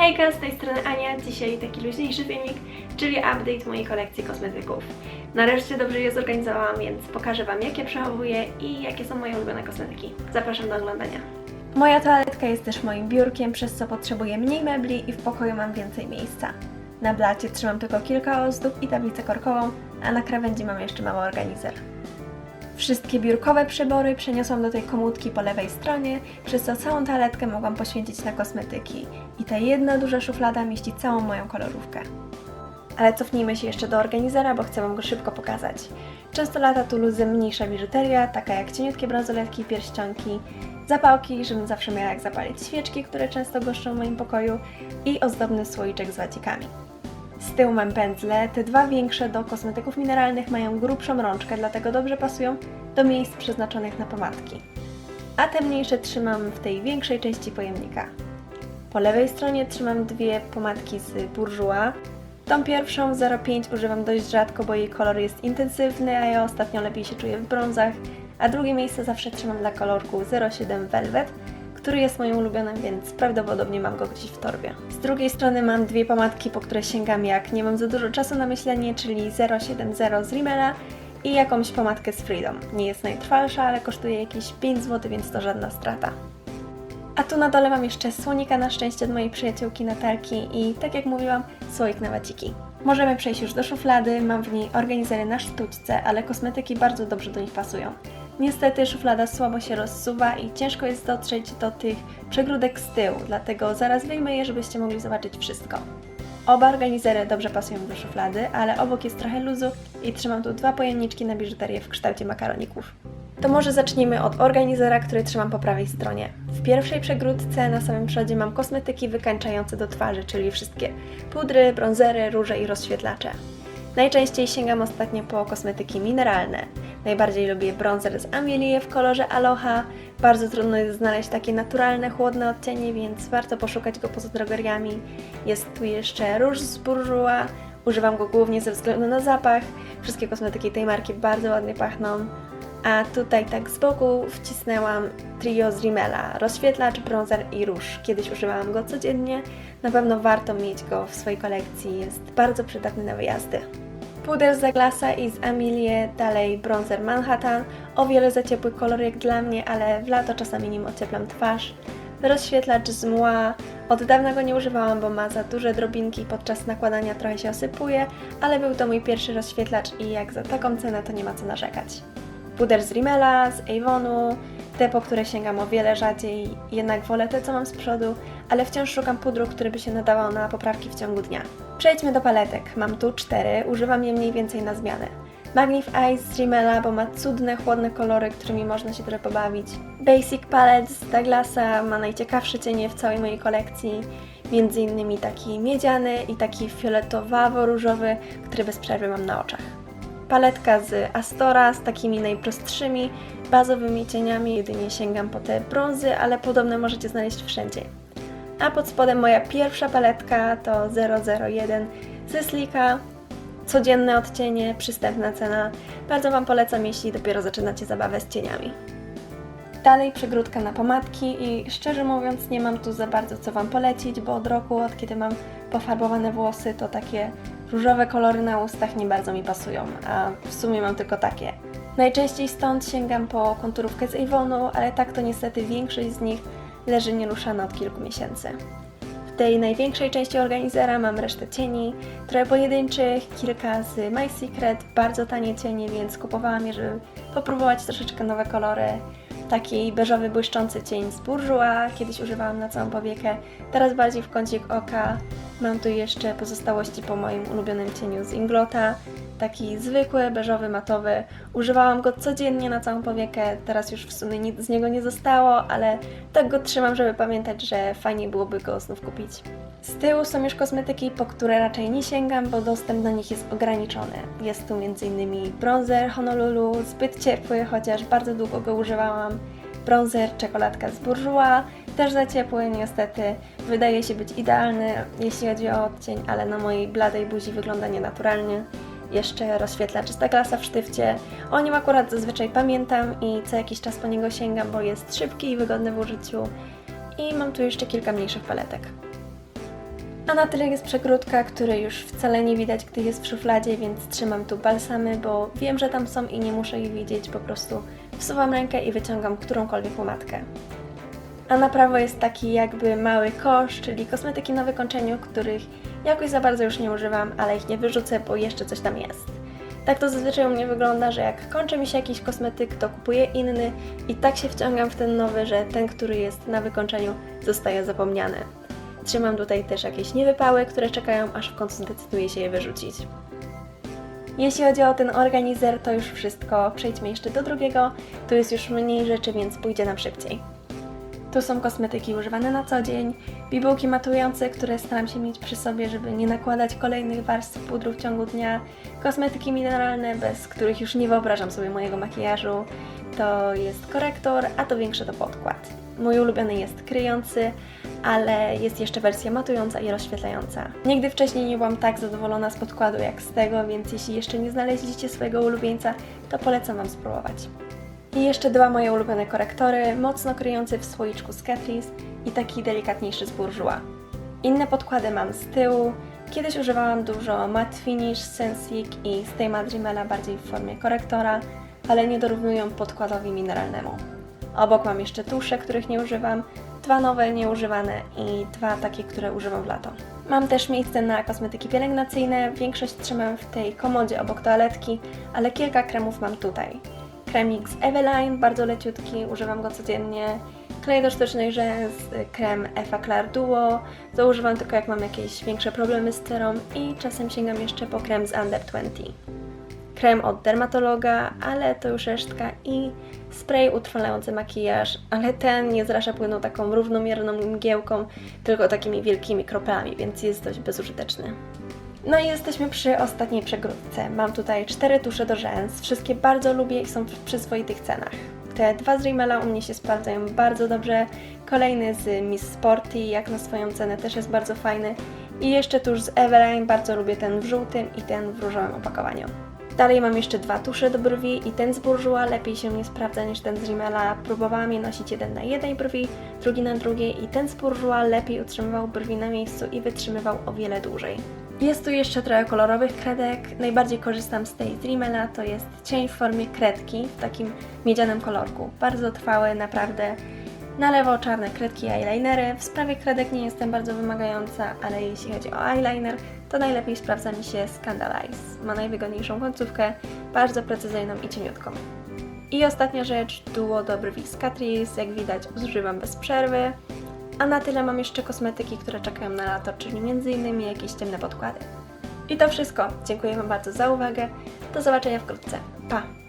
Hejka, z tej strony Ania. Dzisiaj taki luźniejszy filmik, czyli update mojej kolekcji kosmetyków. Nareszcie dobrze je zorganizowałam, więc pokażę Wam, jakie przechowuję i jakie są moje ulubione kosmetyki. Zapraszam do oglądania. Moja toaletka jest też moim biurkiem, przez co potrzebuję mniej mebli i w pokoju mam więcej miejsca. Na blacie trzymam tylko kilka ozdób i tablicę korkową, a na krawędzi mam jeszcze mały organizer. Wszystkie biurkowe przybory przeniosłam do tej komódki po lewej stronie, przez co całą toaletkę mogłam poświęcić na kosmetyki. I ta jedna duża szuflada mieści całą moją kolorówkę. Ale cofnijmy się jeszcze do organizera, bo chcę Wam go szybko pokazać. Często lata tu luzem mniejsza biżuteria, taka jak cieniutkie bransoletki, pierścionki, zapałki, żebym zawsze miała jak zapalić świeczki, które często goszczą w moim pokoju i ozdobny słoiczek z wacikami. Z tyłu mam pędzle, te dwa większe do kosmetyków mineralnych mają grubszą rączkę, dlatego dobrze pasują do miejsc przeznaczonych na pomadki. A te mniejsze trzymam w tej większej części pojemnika. Po lewej stronie trzymam dwie pomadki z Bourjois. Tą pierwszą 05 używam dość rzadko, bo jej kolor jest intensywny, a ja ostatnio lepiej się czuję w brązach, a drugie miejsce zawsze trzymam dla kolorku 07 Velvet, który jest moim ulubionym, więc prawdopodobnie mam go gdzieś w torbie. Z drugiej strony mam dwie pomadki, po które sięgam jak nie mam za dużo czasu na myślenie, czyli 070 z Rimmela i jakąś pomadkę z Freedom. Nie jest najtrwalsza, ale kosztuje jakieś 5 zł, więc to żadna strata. A tu na dole mam jeszcze słonika na szczęście od mojej przyjaciółki Natalki i tak jak mówiłam, słoik na waciki. Możemy przejść już do szuflady, mam w niej organizery na sztućce, ale kosmetyki bardzo dobrze do nich pasują. Niestety szuflada słabo się rozsuwa i ciężko jest dotrzeć do tych przegródek z tyłu, dlatego zaraz wyjmę je, żebyście mogli zobaczyć wszystko. Oba organizery dobrze pasują do szuflady, ale obok jest trochę luzu i trzymam tu dwa pojemniczki na biżuterię w kształcie makaroników. To może zacznijmy od organizera, który trzymam po prawej stronie. W pierwszej przegródce na samym przodzie mam kosmetyki wykańczające do twarzy, czyli wszystkie pudry, bronzery, róże i rozświetlacze. Najczęściej sięgam ostatnio po kosmetyki mineralne. Najbardziej lubię bronzer z Amelie w kolorze Aloha. Bardzo trudno jest znaleźć takie naturalne, chłodne odcienie, więc warto poszukać go poza drogeriami. Jest tu jeszcze róż z Bourjois. Używam go głównie ze względu na zapach. Wszystkie kosmetyki tej marki bardzo ładnie pachną. A tutaj tak z boku wcisnęłam trio z Rimmela, rozświetlacz, bronzer i róż. Kiedyś używałam go codziennie, na pewno warto mieć go w swojej kolekcji, jest bardzo przydatny na wyjazdy. Puder z Zaglasa i z Amelie, dalej bronzer Manhattan, o wiele za ciepły kolor jak dla mnie, ale w lato czasami nim ocieplam twarz. Rozświetlacz z Mła, od dawna go nie używałam, bo ma za duże drobinki, podczas nakładania trochę się osypuje, ale był to mój pierwszy rozświetlacz i jak za taką cenę to nie ma co narzekać. Puder z Rimmela, z Avonu, te po które sięgam o wiele rzadziej, jednak wolę te co mam z przodu, ale wciąż szukam pudru, który by się nadawał na poprawki w ciągu dnia. Przejdźmy do paletek. Mam tu cztery, używam je mniej więcej na zmianę. Magnif Eyes z Rimmela, bo ma cudne, chłodne kolory, którymi można się trochę pobawić. Basic Palette z Douglasa ma najciekawsze cienie w całej mojej kolekcji. Między innymi taki miedziany i taki fioletowawo-różowy, który bez przerwy mam na oczach paletka z Astora z takimi najprostszymi, bazowymi cieniami. Jedynie sięgam po te brązy, ale podobne możecie znaleźć wszędzie. A pod spodem moja pierwsza paletka to 001 ze Slika. Codzienne odcienie, przystępna cena. Bardzo Wam polecam, jeśli dopiero zaczynacie zabawę z cieniami. Dalej przegródka na pomadki i szczerze mówiąc nie mam tu za bardzo co Wam polecić, bo od roku, od kiedy mam pofarbowane włosy, to takie różowe kolory na ustach nie bardzo mi pasują, a w sumie mam tylko takie. Najczęściej stąd sięgam po konturówkę z Avonu, ale tak to niestety większość z nich leży nieruszana od kilku miesięcy. W tej największej części organizera mam resztę cieni, trochę pojedynczych, kilka z My Secret, bardzo tanie cienie, więc kupowałam je, żeby popróbować troszeczkę nowe kolory. Taki beżowy, błyszczący cień z Bourjois, kiedyś używałam na całą powiekę, teraz bardziej w kącik oka. Mam tu jeszcze pozostałości po moim ulubionym cieniu z Inglota, taki zwykły, beżowy, matowy. Używałam go codziennie na całą powiekę, teraz już w sumie nic z niego nie zostało, ale tak go trzymam, żeby pamiętać, że fajnie byłoby go znów kupić. Z tyłu są już kosmetyki, po które raczej nie sięgam, bo dostęp do nich jest ograniczony. Jest tu m.in. bronzer Honolulu, zbyt ciepły, chociaż bardzo długo go używałam. Bronzer czekoladka z Bourjois, też za ciepły niestety. Wydaje się być idealny, jeśli chodzi o odcień, ale na mojej bladej buzi wygląda nienaturalnie. Jeszcze rozświetlacz z Douglasa w sztywcie. O nim akurat zazwyczaj pamiętam i co jakiś czas po niego sięgam, bo jest szybki i wygodny w użyciu. I mam tu jeszcze kilka mniejszych paletek. A na tyle jest przegródka, której już wcale nie widać, gdy jest w szufladzie, więc trzymam tu balsamy, bo wiem, że tam są i nie muszę ich widzieć, po prostu wsuwam rękę i wyciągam którąkolwiek łopatkę. A na prawo jest taki jakby mały kosz, czyli kosmetyki na wykończeniu, których jakoś za bardzo już nie używam, ale ich nie wyrzucę, bo jeszcze coś tam jest. Tak to zazwyczaj u mnie wygląda, że jak kończy mi się jakiś kosmetyk, to kupuję inny i tak się wciągam w ten nowy, że ten, który jest na wykończeniu, zostaje zapomniany. Trzymam tutaj też jakieś niewypały, które czekają, aż w końcu zdecyduję się je wyrzucić. Jeśli chodzi o ten organizer, to już wszystko. Przejdźmy jeszcze do drugiego. Tu jest już mniej rzeczy, więc pójdzie nam szybciej. Tu są kosmetyki używane na co dzień, bibułki matujące, które staram się mieć przy sobie, żeby nie nakładać kolejnych warstw pudru w ciągu dnia, kosmetyki mineralne, bez których już nie wyobrażam sobie mojego makijażu. To jest korektor, a to większe to podkład. Mój ulubiony jest kryjący, ale jest jeszcze wersja matująca i rozświetlająca. Nigdy wcześniej nie byłam tak zadowolona z podkładu jak z tego, więc jeśli jeszcze nie znaleźliście swojego ulubieńca, to polecam Wam spróbować. I jeszcze dwa moje ulubione korektory, mocno kryjący w słoiczku z i taki delikatniejszy z Bourjois. Inne podkłady mam z tyłu. Kiedyś używałam dużo Matte Finish, Sensic i Stay Matte Rimmela bardziej w formie korektora, ale nie dorównują podkładowi mineralnemu. Obok mam jeszcze tusze, których nie używam, dwa nowe nieużywane i dwa takie, które używam w lato. Mam też miejsce na kosmetyki pielęgnacyjne, większość trzymam w tej komodzie obok toaletki, ale kilka kremów mam tutaj. Kremik z Eveline, bardzo leciutki, używam go codziennie. Klej do sztucznych rzęs, krem Effaclar Duo, to używam tylko jak mam jakieś większe problemy z cerą i czasem sięgam jeszcze po krem z Under 20. Krem od dermatologa, ale to już resztka i spray utrwalający makijaż, ale ten nie zrasza płynu taką równomierną mgiełką, tylko takimi wielkimi kroplami, więc jest dość bezużyteczny. No i jesteśmy przy ostatniej przegródce. Mam tutaj cztery tusze do rzęs. Wszystkie bardzo lubię i są w przyzwoitych cenach. Te dwa z Rimmela u mnie się sprawdzają bardzo dobrze. Kolejny z Miss Sporty, jak na swoją cenę, też jest bardzo fajny. I jeszcze tusz z Eveline, bardzo lubię ten w żółtym i ten w różowym opakowaniu. Dalej mam jeszcze dwa tusze do brwi i ten z Bourjois lepiej się nie sprawdza niż ten z Rimmela. Próbowałam je nosić jeden na jednej brwi, drugi na drugiej i ten z Bourjois lepiej utrzymywał brwi na miejscu i wytrzymywał o wiele dłużej. Jest tu jeszcze trochę kolorowych kredek. Najbardziej korzystam z tej z to jest cień w formie kredki w takim miedzianym kolorku. Bardzo trwały, naprawdę. Na lewo czarne kredki i eyelinery. W sprawie kredek nie jestem bardzo wymagająca, ale jeśli chodzi o eyeliner, to najlepiej sprawdza mi się Scandalize. Ma najwygodniejszą końcówkę, bardzo precyzyjną i cieniutką. I ostatnia rzecz, duo do brwi z Catrice. Jak widać, zużywam bez przerwy. A na tyle mam jeszcze kosmetyki, które czekają na lato, czyli m.in. jakieś ciemne podkłady. I to wszystko. Dziękuję Wam bardzo za uwagę. Do zobaczenia wkrótce. Pa!